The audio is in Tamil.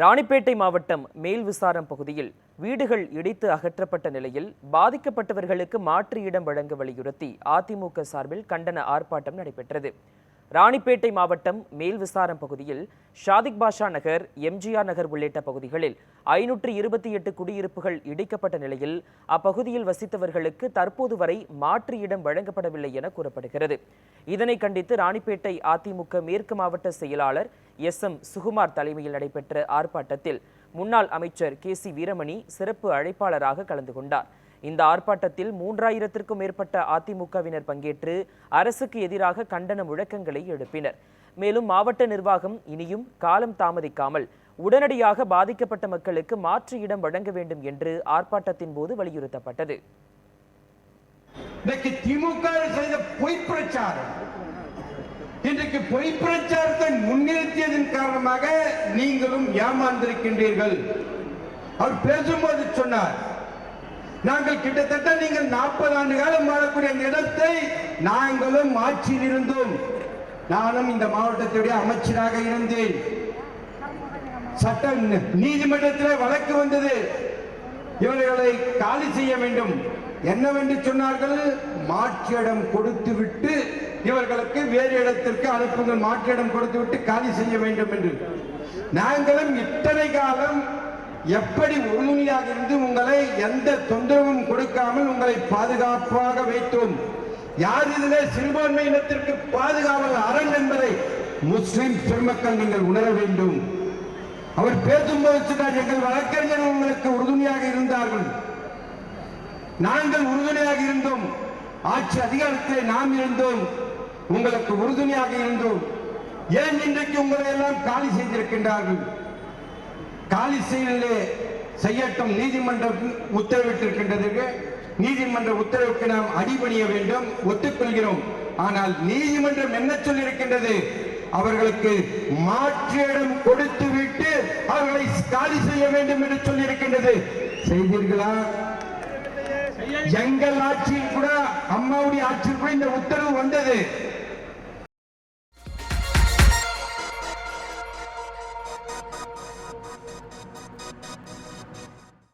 ராணிப்பேட்டை மாவட்டம் மேல்விசாரம் பகுதியில் வீடுகள் இடித்து அகற்றப்பட்ட நிலையில் பாதிக்கப்பட்டவர்களுக்கு மாற்று இடம் வழங்க வலியுறுத்தி அதிமுக சார்பில் கண்டன ஆர்ப்பாட்டம் நடைபெற்றது. ராணிப்பேட்டை மாவட்டம் மேல்விசாரம் பகுதியில் ஷாதிக் பாஷா நகர் எம்ஜிஆர் நகர் உள்ளிட்ட பகுதிகளில் ஐநூற்று இருபத்தி எட்டு குடியிருப்புகள் இடிக்கப்பட்ட நிலையில் அப்பகுதியில் வசித்தவர்களுக்கு தற்போது வரை மாற்று இடம் வழங்கப்படவில்லை என கூறப்படுகிறது. இதனை கண்டித்து ராணிப்பேட்டை அதிமுக மேற்கு மாவட்ட செயலாளர் எஸ் எம் சுகுமார் தலைமையில் நடைபெற்ற ஆர்ப்பாட்டத்தில் முன்னாள் அமைச்சர் கே சி வீரமணி சிறப்பு அழைப்பாளராக கலந்து கொண்டார். இந்த ஆர்ப்பாட்டத்தில் மூன்றாயிரத்திற்கும் மேற்பட்ட அதிமுகவினர் பங்கேற்று அரசுக்கு எதிராக கண்டன முழக்கங்களை எழுப்பினர். மேலும் மாவட்ட நிர்வாகம் இனியும் காலம் தாமதிக்காமல் உடனடியாக பாதிக்கப்பட்ட மக்களுக்கு மாற்று இடம் வழங்க வேண்டும் என்று ஆர்ப்பாட்டத்தின் போது வலியுறுத்தப்பட்டது. இன்றைக்கு திமுக செய்த பொய் பிரச்சாரம். இன்றைக்கு பொய் பிரச்சாரத்தை கூறியதன் காரணமாக நீங்களும் ஏமாந்திருக்கின்றீர்கள். அவர் பேசும்போது சொன்னார் நாங்கள் கிட்டத்தட்ட நீங்கள் நாற்பது ஆண்டு காலம் வாழக்கூடிய இடத்தை நாங்களும் ஆட்சியில் இருந்தோம் நானும் இந்த மாவட்டத்துடைய அமைச்சராக இருந்தேன். சட்ட நீதிமன்றத்தில் வழக்கு வந்தது. இவர்களை காலி செய்ய வேண்டும். என்னவென்று சொன்னார்கள்? மாற்றிடம் கொடுத்துவிட்டு கொடுத்து விட்டு இவர்களுக்கு வேறு இடத்திற்கு அனுப்புங்கள் மாற்று இடம் கொடுத்து விட்டு காலி செய்ய வேண்டும் என்று. நாங்களும் இத்தனை காலம் எப்படி உறுதுணையாக இருந்து உங்களை எந்த தொந்தரவும் கொடுக்காமல் உங்களை பாதுகாப்பாக வைத்தோம். யார் இதிலே சிறுபான்மை இனத்திற்கு பாதுகாவல் அரண் என்பதை முஸ்லிம் பெருமக்கள் நீங்கள் உணர வேண்டும். அவர் பேசும்போது சொன்னார் எங்கள் வழக்கறிஞர் உங்களுக்கு உறுதுணையாக இருந்தார்கள். நாங்கள் உறுதுணையாக இருந்தோம். ஆட்சி அதிகாரத்திலே நாம் இருந்தோம் உங்களுக்கு உறுதுணையாக இருந்தோம். ஏன் இன்றைக்கு உங்களை எல்லாம் காலி செய்திருக்கின்றார்கள்? காலி செய்யலே செய்யட்டும் நீதிமன்றம் உத்தரவிட்டிருக்கின்றது நீதிமன்ற உத்தரவுக்கு நாம் அடிபணிய வேண்டும் ஒத்துக்கொள்கிறோம். ஆனால் நீதிமன்றம் என்ன சொல்லியிருக்கின்றது? அவர்களுக்கு மாற்றிடம் கொடுத்து விட்டு அவர்களை காலி செய்ய வேண்டும் என்று சொல்லியிருக்கின்றது. செய்தீர்களா? எங்கள் ஆட்சியில் கூட அம்மாவுடைய ஆட்சியில் கூட இந்த உத்தரவு வந்தது.